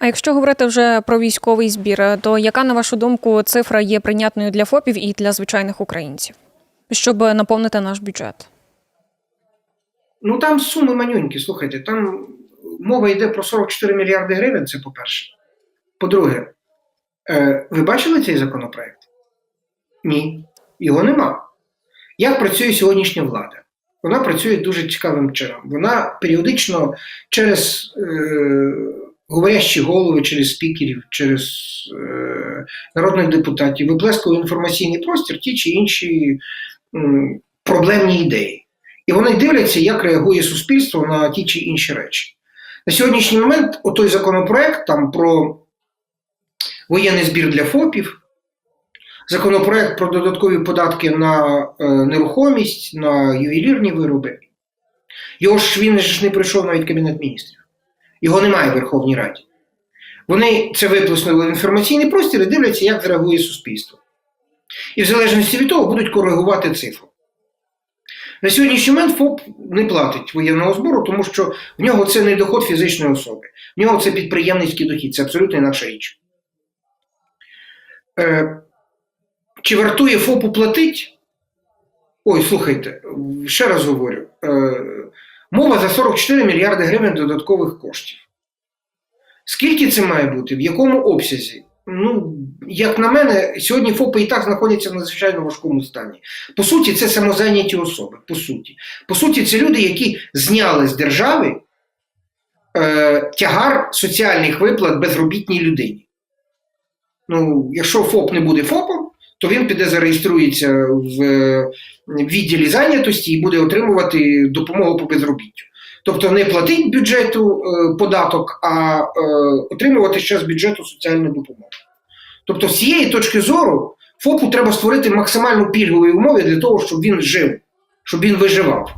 А якщо говорити вже про військовий збір, то яка, на вашу думку, цифра є прийнятною для ФОПів і для звичайних українців, щоб наповнити наш бюджет? Ну там суми манюнькі, слухайте, там мова йде про 44 мільярди гривень, це по-перше. По-друге, е, ви бачили цей законопроект? Ні, його нема. Як працює сьогоднішня влада? Вона працює дуже цікавим чином. Вона періодично через е, говорящі голови, через спікерів, через е, народних депутатів виплескує інформаційний простір ті чи інші м, проблемні ідеї. І вони дивляться, як реагує суспільство на ті чи інші речі. На сьогоднішній момент отой законопроект там про воєнний збір для ФОПів, законопроект про додаткові податки на е, нерухомість, на ювелірні вироби. Його ж він ж не прийшов навіть Кабінет міністрів. Його немає в Верховній Раді. Вони це виплеснули в інформаційний простір і дивляться, як реагує суспільство. І в залежності від того будуть коригувати цифру. На сьогоднішній момент ФОП не платить воєнного збору, тому що в нього це не доход фізичної особи, в нього це підприємницький дохід, це абсолютно інакша річ. Е, чи вартує ФОПу платить? Ой, слухайте, ще раз говорю: е, мова за 44 мільярди гривень додаткових коштів. Скільки це має бути? В якому обсязі? Ну, як на мене, сьогодні ФОПи і так знаходяться в надзвичайно важкому стані. По суті, це самозайняті особи. По суті, по суті, це люди, які зняли з держави е, тягар соціальних виплат безробітній людині. Ну, якщо ФОП не буде ФОПом, то він піде зареєструється в е, відділі зайнятості і буде отримувати допомогу по безробіттю. Тобто не платить бюджету е, податок, а е, отримувати ще з бюджету соціальну допомогу. Тобто, з цієї точки зору ФОПу треба створити максимально пільгові умови для того, щоб він жив, щоб він виживав.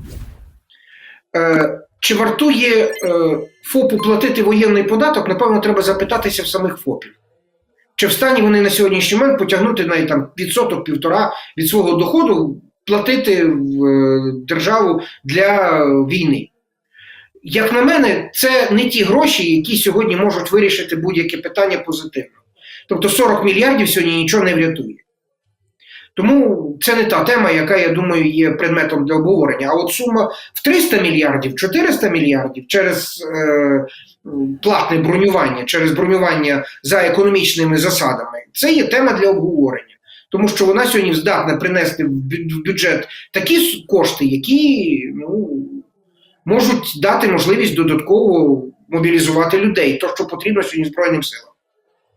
Чи вартує ФОПу платити воєнний податок, напевно, треба запитатися в самих ФОПів. Чи в стані вони на сьогоднішній момент потягнути навіть там відсоток півтора від свого доходу платити в е, державу для війни? Як на мене, це не ті гроші, які сьогодні можуть вирішити будь-яке питання позитивно. Тобто 40 мільярдів сьогодні нічого не врятує. Тому це не та тема, яка, я думаю, є предметом для обговорення. А от сума в 300 мільярдів, 400 мільярдів через е, платне бронювання, через бронювання за економічними засадами, це є тема для обговорення. Тому що вона сьогодні здатна принести в бю- в бюджет такі кошти, які ну, можуть дати можливість додатково мобілізувати людей, то, що потрібно сьогодні Збройним силам.